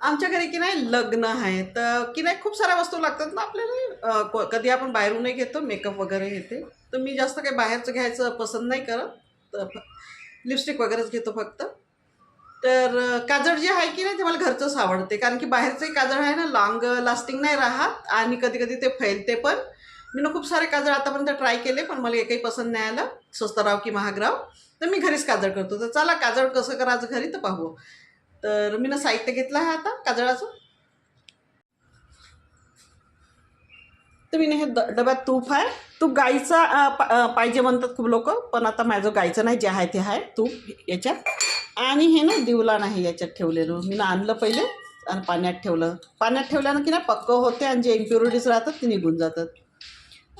आमच्या घरी की नाही लग्न आहे तर की नाही खूप साऱ्या वस्तू लागतात ना आपल्याला को- कधी आपण बाहेरूनही घेतो मेकअप वगैरे घेते. तर मी जास्त काही बाहेरचं घ्यायचं पसंत नाही करत तर लिपस्टिक वगैरेच घेतो फक्त. तर काजळ जे आहे की नाही ते मला घरचंच आवडते कारण की बाहेरचंही काजळ आहे ना लॉंग लास्टिंग नाही राहत आणि कधी कधी ते फैलते पण. मी ना खूप सारे काजळ आतापर्यंत ट्राय केले पण मला एकही पसंत नाही आलं स्वस्त राव की महाग राव तर मी घरीच काजळ करतो. तर चला काजळ कसं करायचं घरी तर पाहू. तर मी ना साहित्य घेतलं आहे आता काजळाचं. तर मी ना हे ड डब्यात तूप आहे. तूप गाईचा पाहिजे म्हणतात खूप लोक पण आता माझं गाईचं नाही जे आहे ते आहे तूप याच्यात. आणि हे ना दिवला नाही याच्यात ठेवलेलं. मी ना आणलं पहिले आणि पाण्यात ठेवलं. पाण्यात ठेवल्यानं की नाही पक्क होते आणि जे इम्प्युरिटीज राहतात ते निघून जातात.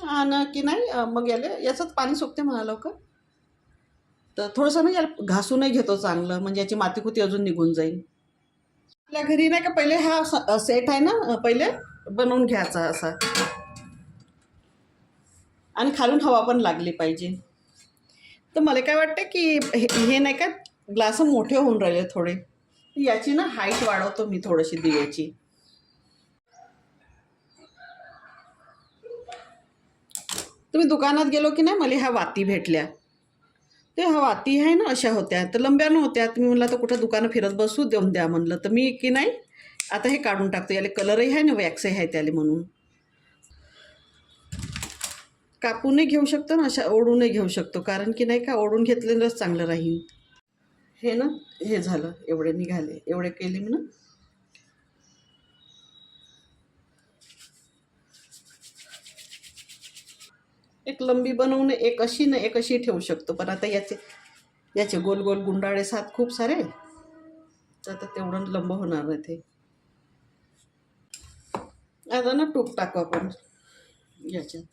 आणि की नाही मग याले याचंच पाणी सुकते म्हणा लवकर. तर थोडंसं ना याला घासूनही घेतो चांगलं म्हणजे याची मातीकुती अजून निघून जाईल. आपल्या घरी नाही का पहिले हा स- सेट आहे ना पहिले बनवून घ्यायचा असा. आणि खालून हवा पण लागली पाहिजे. तर मला काय वाटतं की हे हे नाही का ग्लास मोठे होऊन राहिले थोडे. याची ना हाईट वाढवतो मी थोडीशी दिव्याची. तुम्ही दुकानात गेलो की नाही मला ह्या वाती भेटल्या. ते हवा ती आहे ना अशा होत्या. तर लंब्या नव्हत्या तुम्ही म्हणलं तर कुठं दुकानं फिरत बसू? देऊन द्या म्हणलं. तर मी की नाही आता हे काढून टाकतो. याला कलरही आहे ना वॅक्सही आहे त्याला म्हणून. कापूनही घेऊ शकतो ना अशा ओढूनही घेऊ शकतो. कारण की नाही का ओढून घेतलेलंच चांगलं राहील. हे ना हे झालं. एवढे निघाले. एवढे केले मी ना. एक लंबी बनवून एक अशी ना एक अशी ठेवू शकतो. पण आता याचे याचे गोल गोल गुंडाळे सात खूप सारे तर आता तेवढं लंब होणार नाही ते. आता ना तूप टाकू आपण याच्यात.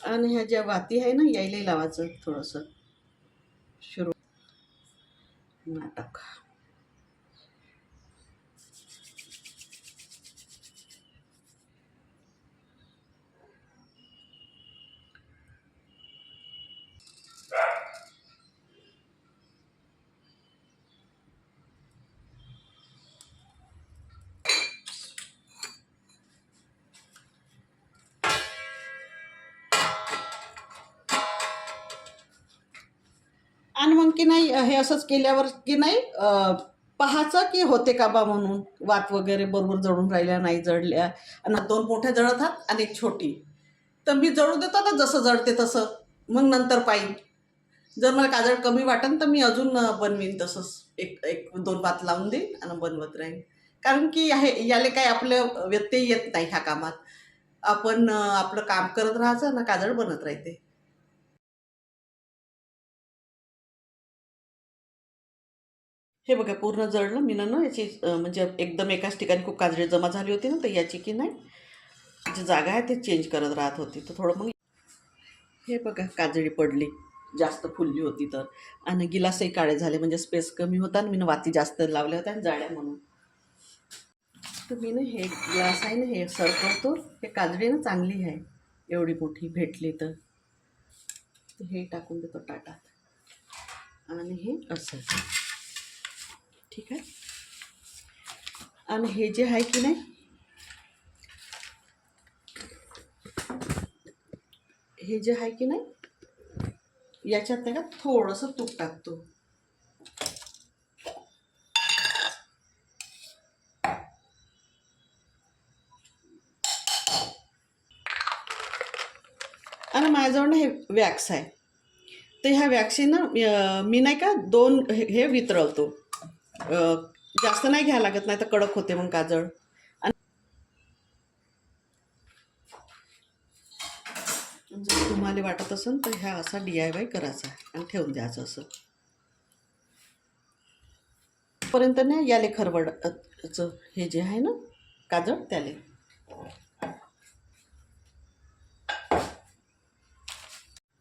आणि ह्या ज्या वाती आहे ना यायलाही लावायचं थोडंसं. सुरू. नाटक आणि मग की नाही हे असंच केल्यावर की नाही पाहायचं की होते का बा म्हणून वात वगैरे बरोबर जळून राहिल्या नाही जळल्या. आणि दोन मोठ्या जळत आहात आणि एक छोटी. तर मी जळू देतो ना जसं जळते तसं. मग नंतर पाहिजे जर मला काजळ कमी वाटेल तर मी अजून बनवीन तसंच. एक एक दोन भात लावून देईन आणि बनवत राहीन. कारण की हे याले काही आपलं व्यत्यय येत नाही ह्या कामात. आपण आपलं काम करत राहायचं ना काजळ बनत राहते. हे बघा पूर्ण जळलं मी ना याची म्हणजे एकदम एकाच ठिकाणी खूप काजळी जमा झाली होती ना तर याची की नाही जी जागा आहे ते चेंज करत राहत होती. तर थोडं मग हे बघा काजळी पडली जास्त फुलली होती तर. आणि गिलासही काळे झाले म्हणजे स्पेस कमी होता आणि मी वाती जास्त लावल्या होत्या आणि जाळ्या म्हणून. तर मी ना हे ग्लास आहे ना हे सरकवतो करतो. हे काजळी ना चांगली आहे एवढी मोठी भेटली तर. तर हे टाकून देतो टाटात. आणि हे असं. ठीक आहे. आणि हे जे आहे की नाही हे जे आहे की नाही याच्यात नाही का थोडंसं तूप टाकतो. आणि माझ्याजवळ ना हे वॅक्स आहे. तर ह्या वॅक्सिन मी नाही का दोन हे हे वितरवतो. जास्त नाही घ्यायला लागत नाही तर कडक होते मग काजळ आणि जर तुम्हाला वाटत असेल तर ह्या असा डी आय वाय करायचा आणि ठेवून द्यायचं असं. पर्यंत ना याले खरवड हे जे आहे ना काजळ त्याले.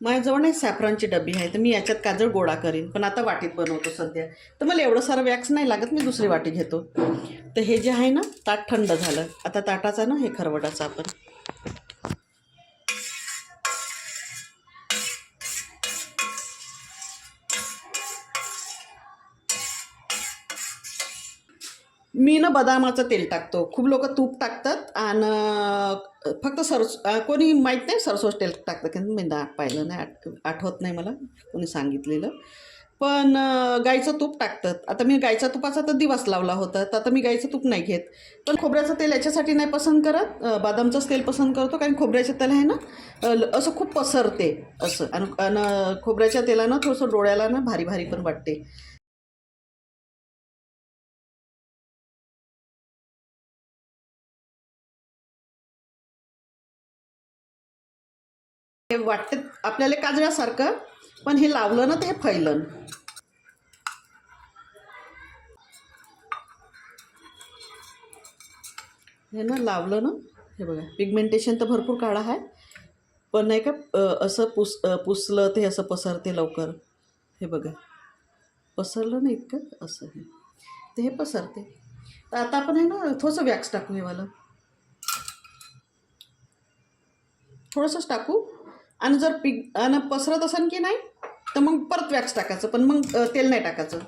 माझ्याजवळ नाही सॅफ्रॉनची डबी आहे तर मी याच्यात काजळ गोळा करीन. पण आता वाटीत बनवतो सध्या. तर मला एवढं सारं वॅक्स नाही लागत मी दुसरी वाटी घेतो. तर हे जे आहे ना ताट थंड झालं. आता ताटाचा ना हे खरवटाचा आपण. मी ना बदामाचं तेल टाकतो. खूप लोक तूप टाकतात आणि फक्त सरस कोणी माहीत नाही सरसोस तेल टाकतं की मी दा पाहिलं नाही आठ आठवत नाही मला कोणी सांगितलेलं. पण गाईचं तूप टाकतात. आता मी गाईच्या तुपाचा तर दिवस लावला होता तर आता मी गाईचं तूप नाही घेत. पण खोबऱ्याचं तेल याच्यासाठी नाही पसंत करत बदामचंच तेल पसंत करतो कारण खोबऱ्याचं तेल आहे ना ल- असं खूप पसरते असं. आणि आणि खोबऱ्याच्या तेलानं थोडंसं डोळ्याला ना भारी भारी पण वाटते. हे वाटते आपल्याला काजळ्यासारखं पण हे लावलं ना ते फैलन. हे ना लावलं ना हे बघा पिगमेंटेशन तर भरपूर काळा आहे पण नाही का असं पुस पुसलं ते असं पसरते लवकर. हे बघा पसरलं ना इतकं असं हे. ते हे पसरते. तर आता आपण आहे ना थोडंसं वॅक्स टाकू हे वाला. थोडंसंच टाकू. आणि जर पिक आणि पसरत असेल की नाही तर मग परत वॅक्स टाकायचं पण मग तेल नाही टाकायचं.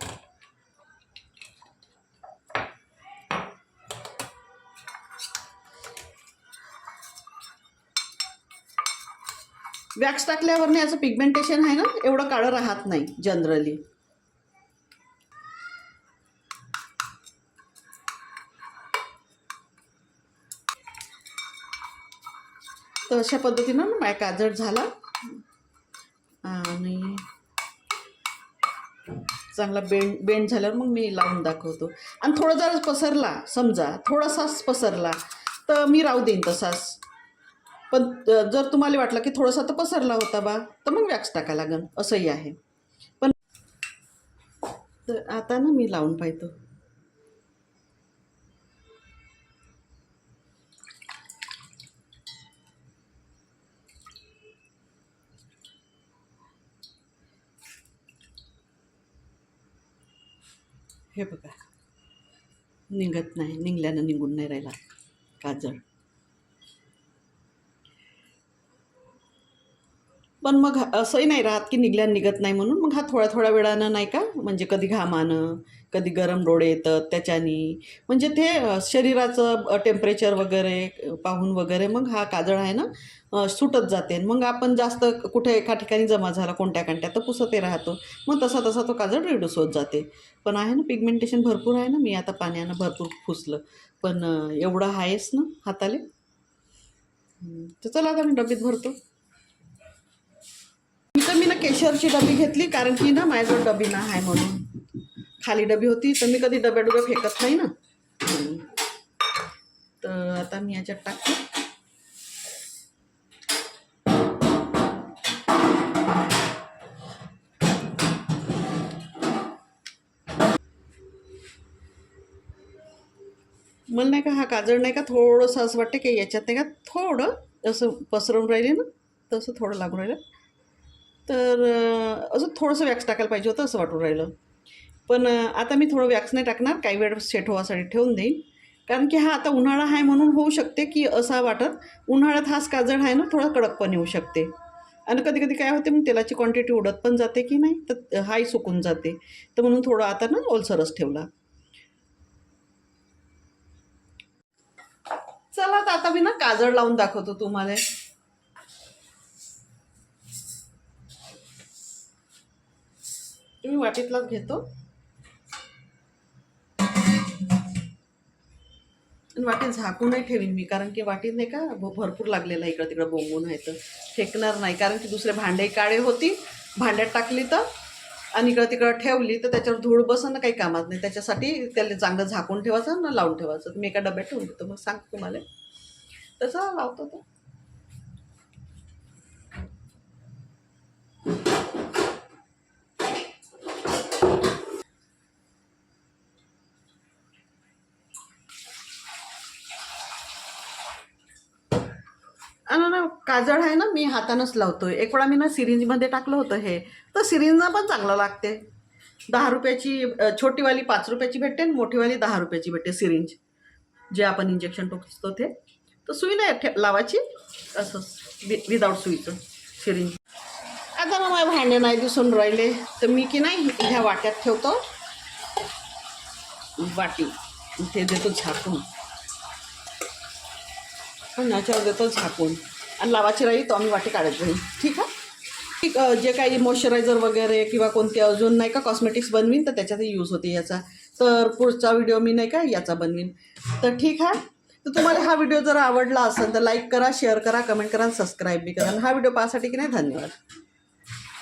वॅक्स टाकल्यावर याचं पिगमेंटेशन आहे ना एवढं काळं राहत नाही जनरली तर अशा पद्धतीनं ना माझ्या काजळ झाला. आणि चांगला बेंड बेंड झाल्यावर मग मी लावून दाखवतो. आणि थोडं जर पसरला समजा थोडासाच पसरला तर मी राहू देईन तसाच. पण जर तुम्हाला वाटलं की थोडासा तर पसरला होता बा तर मग वॅक्स टाका लागन. असंही आहे. पण तर आता ना मी लावून पाहतो. हे बघा. निघत नाही. निघल्यानं निघून नाही राहिला. काजळ. पण मग असंही नाही राहत की निघल्या निघत नाही म्हणून मग हा थोड्या थोड्या वेळानं नाही का? म्हणजे कधी घामानं कधी गरम डोळे येतात त्याच्यानी. म्हणजे ते शरीराचं टेम्परेचर वगैरे पाहून वगैरे मग हा काजळ आहे ना सुटत जाते. मग आपण जास्त कुठे एका ठिकाणी जमा झाला कोणत्या कांट्या तर पुसते राहतो. मग तसा तसा तो काजळ रिड्यूस होत जाते. पण आहे ना पिगमेंटेशन भरपूर आहे ना. मी आता पाण्यानं भरपूर पुसलं. पण एवढं आहेच ना हाताले. तर चला आता मी डबीत भरतो. मी ना केशरची डबी घेतली कारण की ना माझ्याजवळ डबी ना आहे म्हणून. खाली डबी होती तर मी कधी डब्या डुब्या फेकत नाही ना. तर आता मी याच्यात टाकते. मला नाही का हा काजळ नाही का थोडंसं असं वाटतं की याच्यात नाही का थोडं असं पसरवून राहिले ना तसं थोडं लागून राहिलं. तर अजून थोडंसं वॅक्स टाकायला पाहिजे होतं असं वाटून राहिलं. पण आता मी थोडं वॅक्स नाही टाकणार काही वेळ सेट होवासाठी ठेवून देईन. कारण की हा आता उन्हाळा आहे म्हणून होऊ शकते की असा वाटत उन्हाळ्यात हाच काजळ आहे ना थोडा कडक पण येऊ शकते. आणि कधी कधी काय होते मग तेलाची क्वांटिटी उडत पण जाते की नाही तर हाही सुकून जाते. तर म्हणून थोडं आता ना ओलसरच ठेवला. चला तर आता मी ना काजळ लावून दाखवतो तुम्हाला. वाटीतलाच घेतो. आणि वाटीत झाकूनही ठेवीन मी कारण की वाटीत नाही का भरपूर लागलेलं आहे इकडं तिकडं बोंबून आहे तर फेकणार नाही कारण की दुसरे भांडे काळे होती भांड्यात टाकली तर आणि इकडं तिकडं ठेवली तर त्याच्यावर धूळ बसणं काही कामात नाही त्याच्यासाठी त्याला चांगलं झाकून ठेवायचं ना लावून ठेवायचं. मी एका डब्यात ठेवून देतो मग सांगतो तुम्हाला. तसं लावतो तो आणि ना काजळ आहे ना मी हातानंच लावतोय. एक वेळा मी ना सिरिंजमध्ये टाकलं होतं हे. तर सिरिंजना पण चांगलं लागते. दहा रुपयाची छोटीवाली पाच रुपयाची भेटते आणि मोठीवाली दहा रुपयाची भेटते सिरिंज. जे आपण इंजेक्शन टोचतो ते. तर सुई नाही ठे लावायची. असं वि विदाऊट सुईचं सिरिंज. आता ना माझे भांडे नाही दिसून राहिले. तर मी की नाही ह्या वाट्यात ठेवतो. वाटी. ते देतो झाकून. पण याच्यावर देतो झाकून. आणि लावाची राही तो आम्ही वाटी काढत जाईल ठीक आहे? ठीक जे काही मॉइश्चरायझर वगैरे किंवा कोणते अजून नाही का कॉस्मेटिक्स बनवीन तर त्याच्यातही यूज होते याचा. तर पुढचा व्हिडिओ मी नाही का याचा बनवीन. तर ठीक आहे? तर तुम्हाला हा व्हिडिओ जर आवडला असेल तर लाईक करा शेअर करा कमेंट करा सबस्क्राईब बी करा. हा व्हिडिओ पाहण्यासाठी की नाही धन्यवाद.